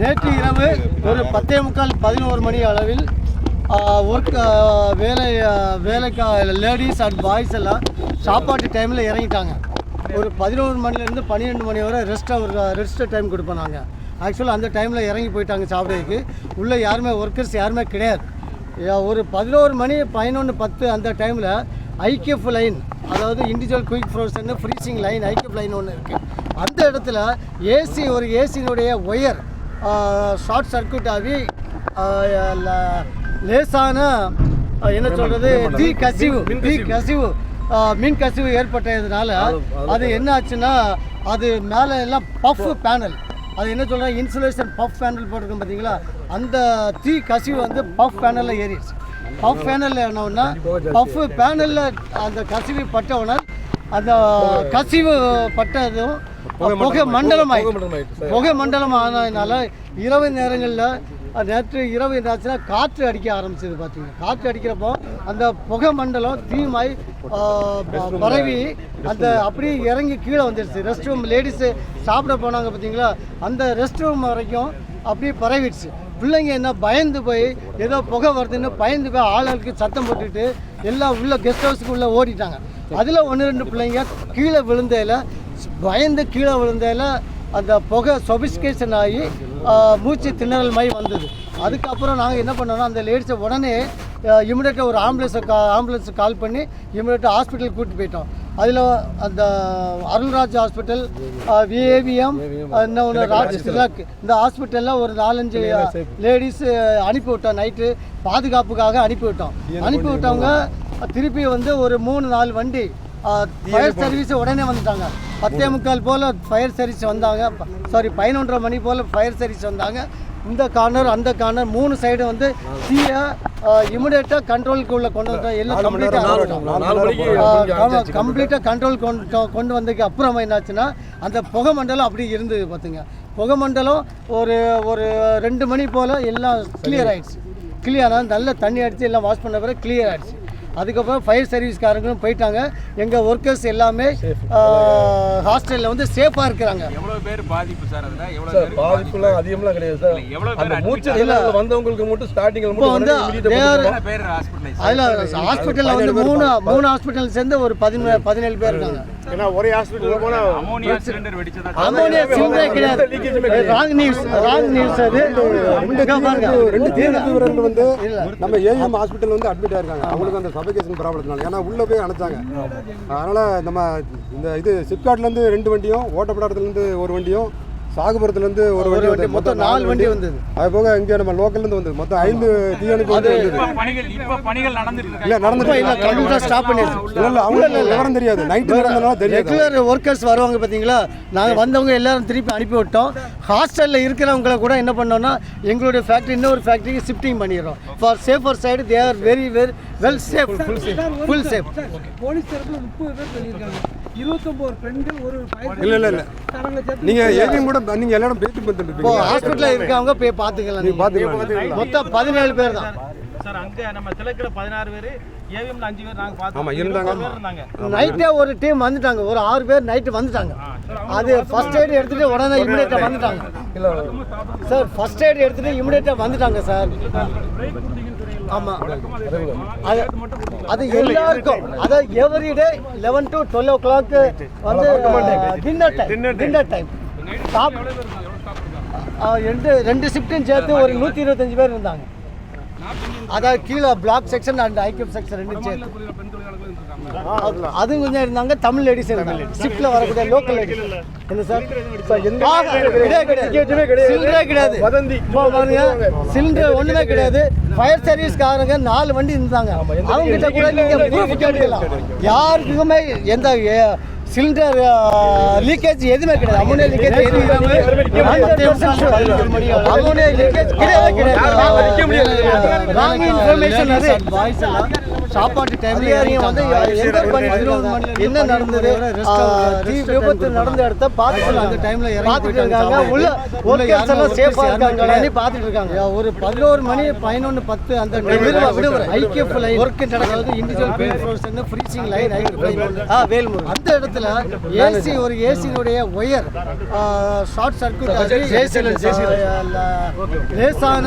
நேற்று இரவு ஒரு பத்தே முக்கால் பதினோரு மணி அளவில் ஒர்க் வேலை வேலைக்கா லேடிஸ் அண்ட் பாய்ஸ் எல்லாம் சாப்பாட்டு டைமில் இறங்கிட்டாங்க. ஒரு பதினோரு மணிலேருந்து பன்னிரெண்டு மணி வரை ரெஸ்ட் அவர் ரெஸ்ட் டைம் கொடுப்போம் நாங்கள் ஆக்சுவலாக அந்த டைமில் இறங்கி போயிட்டாங்க சாப்பிட்றதுக்கு. உள்ளே யாருமே ஒர்க்கர்ஸ் யாருமே கிடையாது. ஒரு பதினோரு மணி பதினொன்று பத்து அந்த டைமில் ஐக்கியஃப் லைன் அதாவது individual quick frozen freezing line IQF line ஒன்று இருக்குது அந்த இடத்துல ஏசி ஒரு ஏசியினுடைய ஒயர் ஷார்ட் சர்க்யூட் ஆகி லேசான என்ன சொல்கிறது தீ கசிவு. தீ கசிவு மின் கசிவு ஏற்பட்டதுனால அது என்ன ஆச்சுன்னா அது மேலே எல்லாம் பஃப் பேனல் அது என்ன சொல்கிறேன் இன்சுலேஷன் பஃப் பேனல் போட்டிருக்கோம் பார்த்தீங்களா அந்த தீ கசிவு வந்து பஃப் பேனலில் ஏறிடுச்சு. பஃப் பேனலில் என்னன்னா பஃப் பேனலில் அந்த கசிவு பட்டவுடனே அந்த கசிவு பட்டதும் புகை மண்டலமாய் புகை மண்டலம் ஆனதுனால இரவு நேரங்களில் நேற்று இரவு என்னாச்சுன்னா காற்று அடிக்க ஆரம்பிச்சது பார்த்தீங்க காற்று அடிக்கிறப்போ அந்த புகை மண்டலம் தீமாய் பரவி அந்த அப்படியே இறங்கி கீழே வந்துடுச்சு ரெஸ்ட் ரூம் லேடிஸு சாப்பிட போனாங்க பார்த்தீங்களா அந்த ரெஸ்ட் ரூம் வரைக்கும் அப்படியே பரவிடுச்சு. பிள்ளைங்க என்ன பயந்து போய் ஏதோ புகை வருதுன்னு பயந்து போய் ஆளுக்கு சத்தம் போட்டுட்டு எல்லாம் உள்ள கெஸ்ட் ஹவுஸுக்கு உள்ளே ஓடிட்டாங்க. அதில் ஒன்று ரெண்டு பிள்ளைங்க கீழே விழுந்தையில் பயந்து கீழே விழுந்தையில் அந்த புகை சொபிஸ்கேஷன் ஆகி மூச்சு திணறல் மாதிரி வந்தது. அதுக்கப்புறம் நாங்கள் என்ன பண்ணோம்னா அந்த லேடிஸை உடனே இமிடியேட்டாக ஒரு ஆம்புலன்ஸை கா ஆம்புலன்ஸுக்கு கால் பண்ணி இமிடியேட்டாக ஹாஸ்பிட்டல் கூட்டிட்டு போயிட்டோம். அதில் அந்த அருள்ராஜ் ஹாஸ்பிட்டல் விஏவிஎம் இன்னொன்று ராஜ் திலக் இந்த ஹாஸ்பிட்டலில் ஒரு நாலஞ்சு லேடிஸ் அனுப்பி விட்டோம் நைட்டு பாதுகாப்புக்காக அனுப்பி விட்டோம். அனுப்பி விட்டவங்க திருப்பி வந்து ஒரு மூணு நாலு வண்டி ஃபயர் சர்வீஸ் உடனே வந்துட்டாங்க. பத்தே முக்கால் போல் ஃபயர் சர்வீஸ் வந்தாங்க. சாரி பதினொன்றரை மணி போல் ஃபயர் சர்வீஸ் வந்தாங்க. இந்த கார்னர் அந்த கார்னர் மூணு சைடு வந்து தீயை இமிடியேட்டாக கண்ட்ரோலுக்கு உள்ள கொண்டு வந்துட்டோம் எல்லாம் கம்ப்ளீட்டாக கம்ப்ளீட்டாக கண்ட்ரோல் கொண்டு கொண்டு வந்ததுக்கு அப்புறமா என்னாச்சுன்னா அந்த புகை மண்டலம் அப்படியே இருந்தது பார்த்துங்க புகை மண்டலம் ஒரு ஒரு ரெண்டு மணி போல் எல்லாம் கிளியர் ஆயிடுச்சு. கிளியர் ஆனால் நல்ல தண்ணி அடித்து எல்லாம் வாஷ் பண்ண பிறகு கிளியர் ஆயிடுச்சு. அதுக்கப்புறம் ஃபயர் சர்வீஸ்காரங்களும் போயிட்டாங்க. எங்கள் ஒர்க்கர்ஸ் எல்லாமே ஹாஸ்டலில் வந்து சேஃபாக இருக்கிறாங்க. எவ்வளவு பேர் பாதிப்பு சார் அதுல? சார் பேர் பாதிப்புலாம் அதிகம்லாம் கிடையாது சார். பேர் மூச்சு திணறல் வந்தவங்களுக்கு மட்டும் ஸ்டார்டிங்ல இப்போ வந்து பேர் ஹாஸ்பிட்டலைஸ் அதில் ஹாஸ்பிட்டலில் வந்து மூணு மூணு ஹாஸ்பிட்டல் சேர்ந்து ஒரு பதினேழு பதினேழு பேர் இருக்காங்க. ஏன்னா ஒரே ஹாஸ்பிட்டல் போனா அமோனியா சிலிண்டர் வெடிச்சதா? அமோனியா சிலிண்டரே கிடையாது. ராங் நியூஸ் ராங் நியூஸ் அது. பாருங்க. ரெண்டு தீவிரவாதிகள் வந்து நம்ம ஏஎம் ஹாஸ்பிட்டல் வந்து அட்மிட் ஆயிருக்காங்க. அவங்களுக்கு அந்த சபகேஷன் ப்ராப்ளத்தினால ஏன்னா உள்ளே போய் அணைச்சாங்க. அதனால் நம்ம இந்த இது சிப்காட்லேருந்து ரெண்டு வண்டியும் ஓட்டப்படாரத்துலேருந்து ஒரு வண்டியும் சாகுபுரத்துல இருந்து ஒரு வண்டி வண்டி, வந்து மொத்தம் நாலு வண்டி வந்தது. அது போக இங்க நம்ம லோக்கல்ல இருந்து வந்தது. மொத்தம் ஐந்து தீயணைப்பு வந்து வந்தது இப்ப பணிகள் இப்ப பணிகள் நடந்துட்டு இல்ல நடந்துட்டு இல்ல கம்ப்யூட்டர் ஸ்டாப் பண்ணிடுச்சு இல்ல இல்ல அவங்களுக்கு விவரம் தெரியாது. நைட்டு நடந்தனால தெரியாது. ரெகுலர் ஒர்க்கர்ஸ் வருவாங்க பார்த்தீங்களா நாங்கள் வந்தவங்க எல்லாரும் திருப்பி அனுப்பி விட்டோம் ஹாஸ்டலில் இருக்கிறவங்கள கூட என்ன பண்ணோம்னா எங்களுடைய ஃபேக்ட்ரி இன்னொரு ஃபேக்ட்ரிக்கு ஷிஃப்டிங் பண்ணிடுறோம். For safer side they are very very well safe full safe full safe police தரப்புல முப்பது பேர் சொல்லியிருக்காங்க. இருபத்தொம்போது பெண்கள் ஒரு இல்ல இல்ல இல்ல. தரங்களை சேர்த்து நீங்க ஏவிஎம் கூட நீங்க எல்லாரும் பேசி இப்போ பார்த்துட்டு ஹாஸ்பிட்டலில் இருக்கவங்க போய் பார்த்துக்கலாம் நீங்க. பாத்துக்கலாம் மொத்தம் பதினேழு பேர் தான். சார் அங்க நம்ம திலக்கில் பதினாறு பேர் ஏவிஎம்ல அஞ்சு பேர் நாங்க பார்த்தோம் ஆமா, இருந்தாங்க. இருபது பேர் இருந்தாங்க. நைட்டே ஒரு டீம் வந்துட்டாங்க. ஒரு ஆறு பேர் நைட்டு வந்துட்டாங்க. அது ஃபர்ஸ்ட் எய்ட் எடுத்துட்டு உடனே இமிடியேட்டாக வந்துட்டாங்க. சார் ஃபர்ஸ்ட் எய்ட் எடுத்துட்டு இமிடியேட்டாக வந்துட்டாங்க சார். ஆமாம் அது அது எல்லாருக்கும். அதாவது every day eleven to twelve o'clock வந்து டின்னர் டைம் டின்னர் டைம் ஆ, ரெண்டு ரெண்டு ஷிஃப்ட்டும் சேர்த்து ஒரு நூற்றி இருபத்தஞ்சு பேர் இருந்தாங்க. அதாவது கீழே பிளாக் செக்ஷன் அண்ட் ஐக்கியம் செக்ஷன் ரெண்டும் சேர்த்து. அது- அதுவும் கொஞ்சம் இருந்தாங்க தமிழ் லேடிஸ் இருந்தாங்க. ஷிஃப்ட்ல வரக்கூடிய லோக்கல் லேடிஸ் என்ன சார்? ஆஹா, கிடையாது, கிடையாது. சில்லறை கிடையாது. இப்போ பாருங்க, சிலிண்டர் ஒண்ணுமே கிடையாது. ஃபயர் சர்வீஸ்காரங்க நாலு வண்டி இருந்தாங்க. அவங்க கிட்ட கூட நீங்க யாருக்குமே எந்த சிலிண்டர் லீக்கேஜ் எதுவுமே கிடையாது அமோனியா லீக்கேஜ் அமோனியா லீக்கேஜ் கிடையவே கிடையாது ராங் இன்ஃபர்மேஷன் சாப்பாட்டு டைம்ல வந்து எந்த மணி என்ன நடந்தது? தீ விபத்து நடந்த இடத்த பார்த்துட்டு அந்த டைம்ல பார்த்துட்டு இருக்காங்க. உள்ள ஒர்க்கர்ஸ் எல்லாம் சேஃபா இருக்காங்கன்னு பார்த்துட்டு இருக்காங்க ஒரு பதினோரு மணி பதினொன்று பத்து அந்த விடுமுறை ஐக்கியப் லைன் ஒர்க் நடக்கிறது இண்டிவிஜுவல் ஃப்ரீசிங் லைன் வேல்முருகன். அந்த இடத்துல ஏசி ஒரு ஏசியினுடைய ஒயர் ஷார்ட் சர்க்யூட் ஆகி லேசான